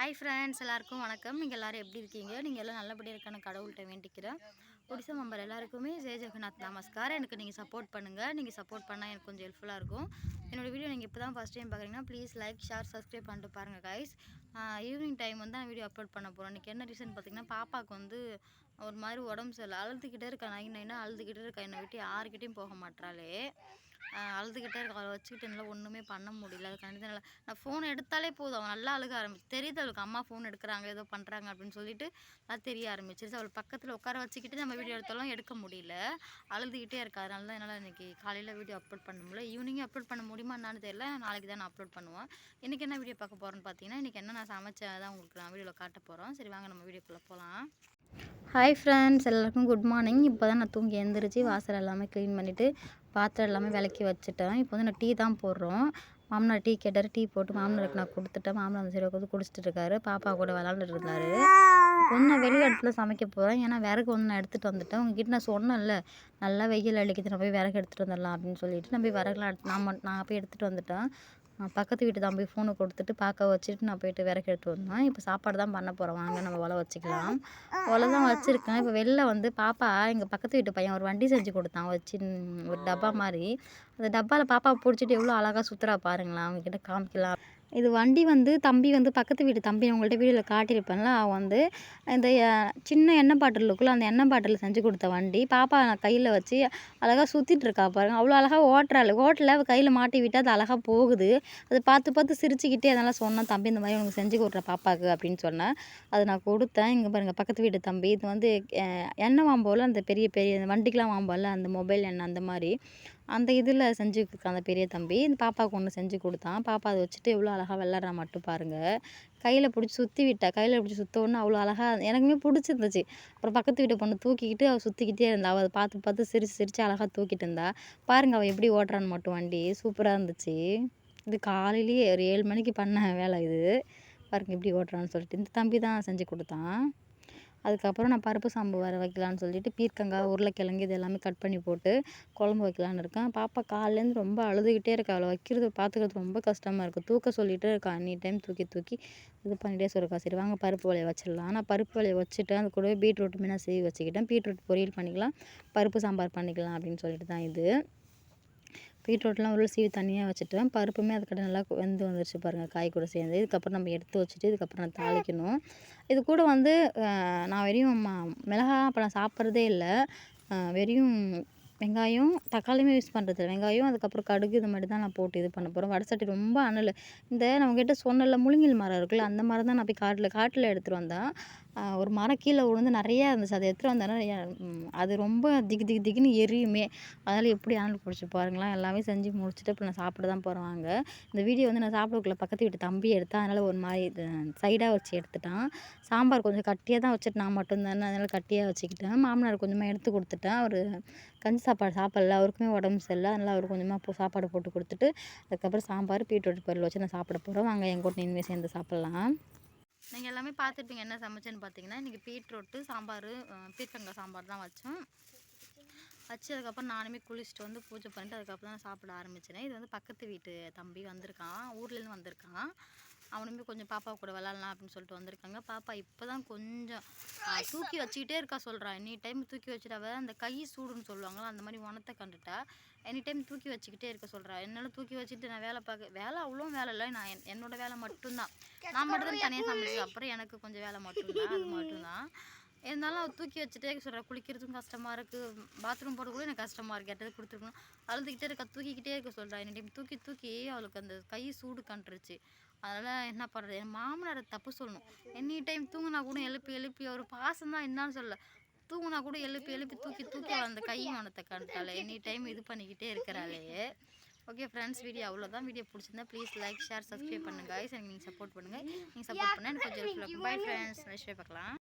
Hi friends எல்லாருக்கும் வணக்கம். நீங்கள் எல்லோரும் எப்படி இருக்கீங்க? நீங்கள் எல்லாம் நல்லபடியாக இருக்கான கடவுள்கிட்ட வேண்டிக்கிறேன். ஒடிசா மம்பர் எல்லாருக்குமே ஜெய ஜெகநாத் நமஸ்கார். எனக்கு நீங்கள் சப்போர்ட் பண்ணுங்கள் நீங்கள் சப்போர்ட் பண்ணால் எனக்கு கொஞ்சம் ஹெல்ப்ஃபுல்லாக இருக்கும். என்னோடய வீடியோ நீங்கள் இப்போ தான் ஃபஸ்ட் டைம் பார்க்குறீங்கன்னா ப்ளீஸ் லைக் ஷேர் சப்ஸ்கிரைப் பண்ணிட்டு பாருங்கள் கைஸ் ஈவினிங் டைம் வந்து நான் வீடியோ அப்லோட் பண்ண போகிறேன் இன்றைக்கி என்ன ரீசன் பார்த்தீங்கன்னா பாப்பாவுக்கு வந்து ஒரு மாதிரி உடம்பு சரியில்லை. அழுதுகிட்டே இருக்கா நைன் நைனாக அழுதுகிட்டே இருக்கா. என்னை விட்டு யாருக்கிட்டேயும் போக மாட்டாளே அழுதுகிட்டே இருக்க அவளை வச்சுக்கிட்டு என்னால் ஒன்றுமே பண்ண முடியல. அது கண்டிப்பாக நான் ஃபோன் எடுத்தாலே போதும். அவள் நல்லா அழுக ஆரம்பிச்சு தெரியுது அவளுக்கு அம்மா ஃபோன் எடுக்கிறாங்க ஏதோ பண்ணுறாங்க அப்படின்னு சொல்லிட்டு அது தெரிய ஆரம்பிச்சிருச்சு. அவள் பக்கத்தில் உட்கார வச்சுக்கிட்டு நம்ம வீடியோ எடுத்தாலும் எடுக்க முடியல. அழுதுகிட்டே இருக்கா. அதனால தான் என்னால் இன்றைக்கி காலையில் வீடியோ அப்லோட் பண்ண முடியல. ஈவினிங்கே அப்லோட் பண்ண முடியுமா என்னான்னு தெரியல. நாளைக்கு தான் நான் அப்லோட் பண்ணுவேன். இன்றைக்கி என்ன வீடியோ பார்க்க போகிறேன்னு பார்த்தீங்கன்னா இன்றைக்கி என்ன நான் சமைச்சதான் உங்களுக்கு நான் வீடியோவில் காட்ட போகிறோம் சரி வாங்க நம்ம வீடியோக்குள்ளே போகலாம் ஹாய் ஃப்ரெண்ட்ஸ் எல்லாருக்கும் குட் மார்னிங் இப்போ தான் நான் தூங்கி எழுந்திரிச்சு வாசல் எல்லாமே க்ளீன் பண்ணிவிட்டு பாத்திரம் எல்லாமே விளக்கி வச்சுட்டேன் இப்போ வந்து நான் டீ தான் போடுறோம். மாமனார் டீ கேட்டார் டீ போட்டு மாமனாருக்கு நான் கொடுத்துட்டேன். மாமனார் அந்த சைடு உட்காந்து குடிச்சிட்டு இருக்காரு. பாப்பா கூட விளாண்டுட்டு இருந்தாரு. நான் வெளி இடத்துல சமைக்க போகிறேன் ஏன்னா விறகு ஒன்று நான் எடுத்துகிட்டு வந்துட்டேன். உங்ககிட்ட நான் சொன்னேன்ல நல்லா வெயில் அடிக்குது நான் போய் விறகு எடுத்துகிட்டு வந்துடலாம் அப்படின்னு சொல்லிட்டு. நான் போய் விறகுலாம் எடுத்து நான் நான் போய் எடுத்துகிட்டு வந்துட்டேன். பக்கத்து வீட்டு தான் போய் ஃபோனை கொடுத்துட்டு பார்க்க வச்சுட்டு நான் போயிட்டு விறகு எடுத்து வந்தேன். இப்போ சாப்பாடு தான் பண்ண போகிறோம் வாங்க நம்ம ஒலை வச்சுக்கலாம். ஒலை தான் வச்சுருக்கேன். இப்போ வெளில வந்து பாப்பா எங்கள் பக்கத்து வீட்டு பையன் ஒரு வண்டி செஞ்சு கொடுத்தான். வச்சு ஒரு டப்பா மாதிரி. அந்த டப்பாவில் பாப்பா பிடிச்சிட்டு எவ்வளோ அழகாக சுற்றுறா பாருங்களேன். அவங்கக்கிட்ட காமிக்கலாம். இது வண்டி வந்து தம்பி வந்து பக்கத்து வீட்டு தம்பி உங்கள்கிட்ட வீடியோவில் காட்டியிருப்பேன்ல அவன் வந்து இந்த சின்ன எண்ணெய் பாட்டில் இருக்குல்ல அந்த எண்ணெய் பாட்டில் செஞ்சு கொடுத்த வண்டி பாப்பா நான் கையில் வச்சு அழகாக சுற்றிட்டு இருக்கா பாருங்க. அவ்வளோ அழகாக ஓட்டுறாள் ஓட்டல கையில் மாட்டி விட்டு அது அழகாக போகுது. அதை பார்த்து பார்த்து சிரிச்சுக்கிட்டே அதெல்லாம் சொன்னேன் தம்பி இந்த மாதிரி உனக்கு செஞ்சு கொடுற பாப்பாவுக்கு அப்படின்னு சொன்னேன் அதை நான் கொடுத்தேன். இங்கே பாருங்கள் பக்கத்து வீட்டு தம்பி இது வந்து எண்ணெய் வாம்போல அந்த பெரிய பெரிய வண்டிக்கெலாம் வாம்போல அந்த மொபைல் எண்ணெய் அந்த மாதிரி. அந்த இதில் செஞ்சு அந்த பெரிய தம்பி. இந்த பாப்பாவுக்கு ஒன்று செஞ்சு கொடுத்தான். பாப்பா அதை வச்சுட்டு எவ்வளோ அழகாக விளாட்றா மட்டும் பாருங்கள் கையில் பிடிச்சி சுற்றி விட்டா கையில் பிடிச்சி சுற்றோன்னு அவ்வளோ அழகாக எனக்குமே பிடிச்சிருந்துச்சு. அப்புறம் பக்கத்து வீட்டை பொண்ணு தூக்கிக்கிட்டு அவள் சுற்றிக்கிட்டே இருந்தா. அவள் அதை பார்த்து பார்த்து சிரிச்சு சிரித்து அழகாக தூக்கிட்டு இருந்தா. பாருங்கள் அவள் எப்படி ஓட்டுறான்னு மட்டும் வண்டி. சூப்பராக இருந்துச்சு. இது காலையிலேயே ஒரு ஏழு மணிக்கு பண்ண வேலை இது. பாருங்கள் எப்படி ஓட்டுறான்னு சொல்லிட்டு. இந்த தம்பி தான் செஞ்சு கொடுத்தான். அதுக்கப்புறம் நான் பருப்பு சாம்பார் வைக்கலான்னு சொல்லிட்டு பீர்க்கங்காய் உருளைக்கிழங்கு இது எல்லாமே கட் பண்ணி போட்டு குழம்பு வைக்கலான்னு இருக்கேன். பாப்பா காலைலேருந்து ரொம்ப அழுதுகிட்டே இருக்கா. அவளை வைக்கிறது பார்த்துக்கிறது ரொம்ப கஷ்டமாக இருக்குது தூக்க சொல்லிகிட்டே இருக்கா. அனி டைம் தூக்கி தூக்கி இது பண்ணிகிட்டே சொல்லிருக்கா சரி வாங்க பருப்பு வலையை வச்சிடலாம். நான் பருப்பு வலையை வச்சுட்டேன் அது கூடவே பீட்ரூட்டுமே நான் செய்ய வச்சுக்கிட்டேன். பீட்ரூட் பொரியல் பண்ணிக்கலாம். பருப்பு சாம்பார் பண்ணிக்கலாம் அப்படின்னு சொல்லிட்டு தான் இது. பீட்ரூட்லாம் உள்ள சீவி தனியாக வச்சுட்டேன் பருப்புமே அதுக்கிட்ட நல்லா வெந்து வந்துருச்சு பாருங்கள் காய் கூட சேர்ந்து. இதுக்கப்புறம் நம்ம எடுத்து வச்சுட்டு இதுக்கப்புறம் நான் தாளிக்கணும். இது கூட வந்து நான் வெறியும் மிளகா அப்போ சாப்பிட்றதே இல்லை. வெறியும் வெங்காயம் தக்காளியுமே யூஸ் பண்ணுறது வெங்காயம் அதுக்கப்புறம் கடுகு இது மாதிரி தான் நான் போட்டு இது பண்ண போகிறேன் வடை சட்டி ரொம்ப அனல். இந்த நம்மக்கிட்ட சொன்னல முழுங்கில் மரம் இருக்குல்ல அந்த மரம் தான் நான் போய் காட்டில் காட்டில் எடுத்துகிட்டு வந்தேன். ஒரு மரம் கீழே விழுந்து நிறையா இருந்துச்சு அதை எடுத்துகிட்டு வந்தேன்னா அது ரொம்ப திக்கு திக்கு திக்குன்னு எரியுமே. அதனால் எப்படி அனல் பிடிச்சி பாருங்களேன் எல்லாமே செஞ்சு முடிச்சுட்டு இப்போ நான் சாப்பிட தான் போகிறேன் இந்த வீடியோ வந்து நான் சாப்பிடக்குள்ள பக்கத்து வீட்டு தம்பி எடுத்தேன் அதனால் ஒரு மாதிரி சைடாக வச்சு எடுத்துட்டான். சாம்பார் கொஞ்சம் கட்டியாக தான் வச்சுட்டு நான் மட்டும்தானே அதனால் கட்டியாக வச்சுக்கிட்டேன். மாமனார் கொஞ்சமாக எடுத்து கொடுத்துட்டேன். அவர் கஞ்சி சாப்பாடு சாப்பிடல அவருக்குமே உடம்பு சரியில்லை. அதனால் அவர் கொஞ்சமாக சாப்பாடு போட்டு கொடுத்துட்டு அதுக்கப்புறம் சாம்பார் பீட்ரூட் பொருள் வச்சு நான் சாப்பிட போகிறோம் வாங்க என் கூட இனிமேல் சேர்ந்து சாப்பிட்லாம். நீங்கள் எல்லாமே பார்த்துருப்பீங்க என்ன சமைச்சேன்னு பார்த்தீங்கன்னா இன்றைக்கி பீட்ரூட்டு சாம்பார் பீர்க்கங்காய் சாம்பார் தான் வச்சோம். வச்சு அதுக்கப்புறம் நானுமே குளிச்சுட்டு வந்து பூஜை பண்ணிட்டு அதுக்கப்புறம் தான் சாப்பிட ஆரம்பிச்சினேன் இது வந்து பக்கத்து வீட்டு தம்பி வந்திருக்கான் ஊர்லேருந்து வந்திருக்கான். அவனுமே கொஞ்சம் பாப்பா கூட விளாட்லாம் அப்படின்னு சொல்லிட்டு வந்திருக்காங்க. பாப்பா இப்போ தான் கொஞ்சம் தூக்கி வச்சுக்கிட்டே இருக்கா சொல்கிறான் எனி டைம் தூக்கி வச்சுட்டாவே அந்த கை சூடுன்னு சொல்லுவாங்களா அந்த மாதிரி உணத்தை கண்டுட்டா எனி டைம் தூக்கி வச்சுக்கிட்டே இருக்க சொல்கிறா என்னால் தூக்கி வச்சுட்டு நான் வேலை பார்க்க வேலை அவ்வளோ வேலை இல்லை. நான் என்னோட வேலை மட்டும்தான். நான் மட்டும் தான் தனியாக சமைச்சது அப்புறம் எனக்கு கொஞ்சம் வேலை மட்டும்தான் அது மட்டும்தான். இருந்தாலும் அவள் தூக்கி வச்சுட்டே சொல்கிறா குளிக்கிறதுக்கும் கஷ்டமாக இருக்குது பாத்ரூம் போட கூட எனக்கு கஷ்டமாக இருக்குது எட்டது கொடுத்துருக்கணும். அழுதுகிட்டே இருக்க தூக்கிக்கிட்டே இருக்க சொல்கிறா என்ன தூக்கி தூக்கி அவளுக்கு அந்த கை சூடு கண்டுருச்சு. அதனால் என்ன பண்ணுறது என் மாமனாரை தப்பு சொல்லணும். எனி டைம் தூங்கினா கூட எழுப்பி எழுப்பி அவர் பாசம் தான் என்னான்னு சொல்ல தூங்கினா கூட எழுப்பி எழுப்பி தூக்கி தூக்கி அந்த கை மனத்தை கண்டுட்டாலே எனி டைம் இது பண்ணிக்கிட்டே இருக்கிறாளே. ஓகே ஃப்ரெண்ட்ஸ் வீடியோ அவ்வளோதான் வீடியோ பிடிச்சிருந்தா ப்ளீஸ் லைக் ஷேர் சப்ஸ்கிரைப் பண்ணுங்கள் எனக்கு நீங்கள் சப்போர்ட் பண்ணுங்கள் நீங்கள் சப்போர்ட் பண்ணால் எனக்கு கொஞ்சம் பை ஃப்ரெண்ட்ஸ் நெக்ஸ்ட் பார்க்கலாம்.